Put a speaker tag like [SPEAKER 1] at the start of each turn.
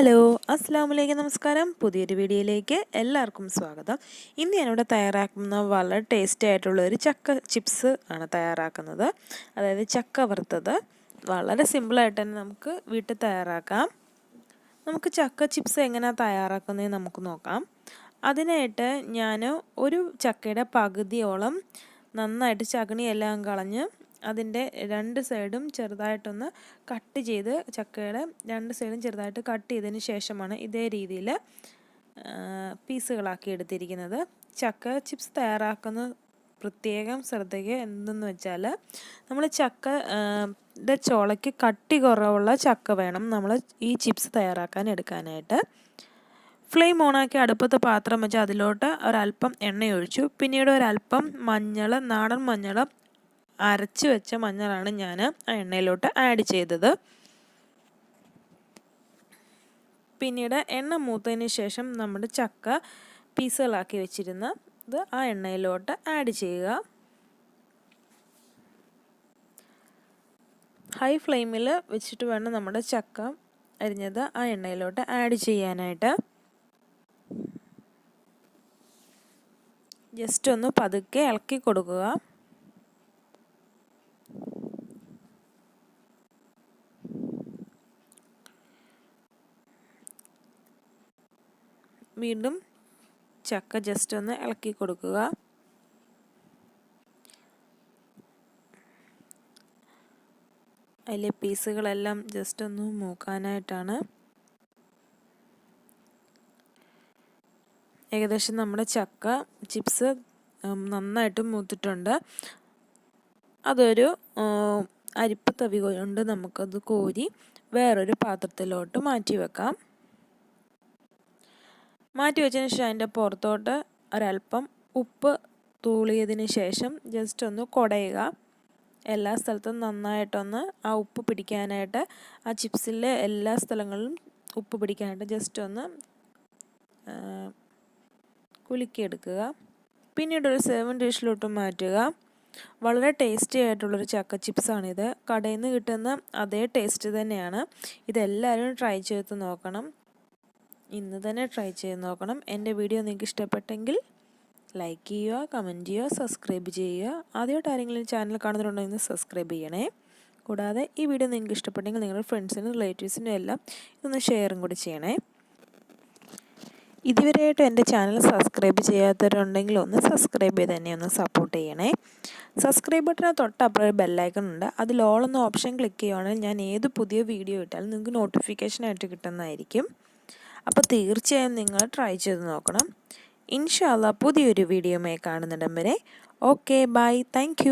[SPEAKER 1] hello അസ്സാം വലൈക്കും നമസ്കാരം പുതിയൊരു വീഡിയോയിലേക്ക് എല്ലാവർക്കും സ്വാഗതം ഇന്ന് ഞാനിവിടെ തയ്യാറാക്കുന്ന വളരെ ടേസ്റ്റി ആയിട്ടുള്ള ഒരു ചക്ക ചിപ്സ് ആണ് തയ്യാറാക്കുന്നത് അതായത് ചക്ക വറുത്തത് വളരെ സിമ്പിളായിട്ട് തന്നെ നമുക്ക് വീട്ടിൽ തയ്യാറാക്കാം നമുക്ക് ചക്ക ചിപ്സ് എങ്ങനെയാണ് തയ്യാറാക്കുന്നത് നമുക്ക് നോക്കാം അതിനായിട്ട് ഞാൻ ഒരു ചക്കയുടെ പകുതിയോളം നന്നായിട്ട് ചകണിയെല്ലാം കളഞ്ഞ് അതിൻ്റെ രണ്ട് സൈഡും ചെറുതായിട്ടൊന്ന് കട്ട് ചെയ്ത് ചക്കയുടെ രണ്ട് സൈഡും ചെറുതായിട്ട് കട്ട് ചെയ്തതിന് ശേഷമാണ് ഇതേ രീതിയിൽ പീസുകളാക്കി എടുത്തിരിക്കുന്നത് ചക്ക ചിപ്സ് തയ്യാറാക്കുന്ന പ്രത്യേകം ശ്രദ്ധയ്ക്ക് എന്തെന്ന് വെച്ചാൽ നമ്മൾ ചക്കയുടെ ചോളയ്ക്ക് കട്ടി കുറവുള്ള ചക്ക വേണം നമ്മൾ ഈ ചിപ്സ് തയ്യാറാക്കാൻ എടുക്കാനായിട്ട് ഫ്ലെയിം ഓണാക്കി അടുപ്പത്ത് പാത്രം വെച്ച് അതിലോട്ട് ഒരൽപ്പം എണ്ണയൊഴിച്ചു പിന്നീട് ഒരൽപ്പം മഞ്ഞൾ നാടൻ മഞ്ഞൾ അരച്ച് വെച്ച മഞ്ഞളാണ് ഞാൻ ആ എണ്ണയിലോട്ട് ആഡ് ചെയ്തത് പിന്നീട് എണ്ണ മൂത്തതിന് ശേഷം നമ്മുടെ ചക്ക പീസുകളാക്കി വെച്ചിരുന്ന ഇത് ആ എണ്ണയിലോട്ട് ആഡ് ചെയ്യുക ഹൈ ഫ്ലെയിമിൽ വെച്ചിട്ട് വേണം നമ്മുടെ ചക്ക അരിഞ്ഞത് ആ എണ്ണയിലോട്ട് ആഡ് ചെയ്യാനായിട്ട് ജസ്റ്റ് ഒന്ന് പതുക്കെ ഇളക്കി കൊടുക്കുക വീണ്ടും ചക്ക ജസ്റ്റ് ഒന്ന് ഇളക്കി കൊടുക്കുക അതിലെ പീസുകളെല്ലാം ജസ്റ്റ് ഒന്ന് മൂക്കാനായിട്ടാണ് ഏകദേശം നമ്മുടെ ചക്ക ചിപ്സ് നന്നായിട്ട് മൂത്തിട്ടുണ്ട് അതൊരു അരിപ്പ് തവി കൊണ്ട് നമുക്കത് കോരി വേറൊരു പാത്രത്തിലോട്ട് മാറ്റി വെക്കാം മാറ്റി വെച്ചതിന് ശേഷം അതിൻ്റെ പുറത്തോട്ട് ഒരല്പം ഉപ്പ് തൂളിയതിന് ശേഷം ജസ്റ്റ് ഒന്ന് കുടയുക എല്ലാ സ്ഥലത്തും നന്നായിട്ടൊന്ന് ആ ഉപ്പ് പിടിക്കാനായിട്ട് ആ ചിപ്സിലെ എല്ലാ സ്ഥലങ്ങളിലും ഉപ്പ് പിടിക്കാനായിട്ട് ജസ്റ്റ് ഒന്ന് കുലുക്കിയെടുക്കുക പിന്നീട് ഒരു സെവൻ ഡിഷിലോട്ട് മാറ്റുക വളരെ ടേസ്റ്റി ആയിട്ടുള്ളൊരു ചക്ക ചിപ്സാണിത് കടയിൽ നിന്ന് കിട്ടുന്ന അതേ ടേസ്റ്റ് തന്നെയാണ് ഇതെല്ലാവരും ട്രൈ ചെയ്ത് നോക്കണം ഇന്ന് തന്നെ ട്രൈ ചെയ്ത് നോക്കണം എൻ്റെ വീഡിയോ നിങ്ങൾക്ക് ഇഷ്ടപ്പെട്ടെങ്കിൽ ലൈക്ക് ചെയ്യുക കമൻറ്റ് ചെയ്യുക സബ്സ്ക്രൈബ് ചെയ്യുക ആദ്യമായിട്ട് ആരെങ്കിലും ചാനൽ കാണുന്നുണ്ടെങ്കിൽ സബ്സ്ക്രൈബ് ചെയ്യണേ കൂടാതെ ഈ വീഡിയോ നിങ്ങൾക്ക് ഇഷ്ടപ്പെട്ടെങ്കിൽ നിങ്ങളുടെ ഫ്രണ്ട്സിനും റിലേറ്റീവ്സിനും എല്ലാം ഇതൊന്ന് ഷെയറും കൂടി ചെയ്യണേ ഇതുവരെയായിട്ടും എൻ്റെ ചാനൽ സബ്സ്ക്രൈബ് ചെയ്യാത്തവരുണ്ടെങ്കിൽ ഒന്ന് സബ്സ്ക്രൈബ് ചെയ്ത് തന്നെ ഒന്ന് സപ്പോർട്ട് ചെയ്യണേ സബ്സ്ക്രൈബ് ബട്ടന് തൊട്ടപ്പുറം ബെല്ലൈക്കൺ ഉണ്ട് അതിൽ ഓൾ ഒന്ന് ഓപ്ഷൻ ക്ലിക്ക് ചെയ്യുകയാണെങ്കിൽ ഞാൻ ഏത് പുതിയ വീഡിയോ ഇട്ടാലും നിങ്ങൾക്ക് നോട്ടിഫിക്കേഷനായിട്ട് കിട്ടുന്നതായിരിക്കും അപ്പോൾ തീർച്ചയായും നിങ്ങൾ ട്രൈ ചെയ്ത് നോക്കണം ഇൻഷാല്ല പുതിയൊരു വീഡിയോമേ കാണുന്നിടം വരെ ഓക്കെ ബൈ താങ്ക്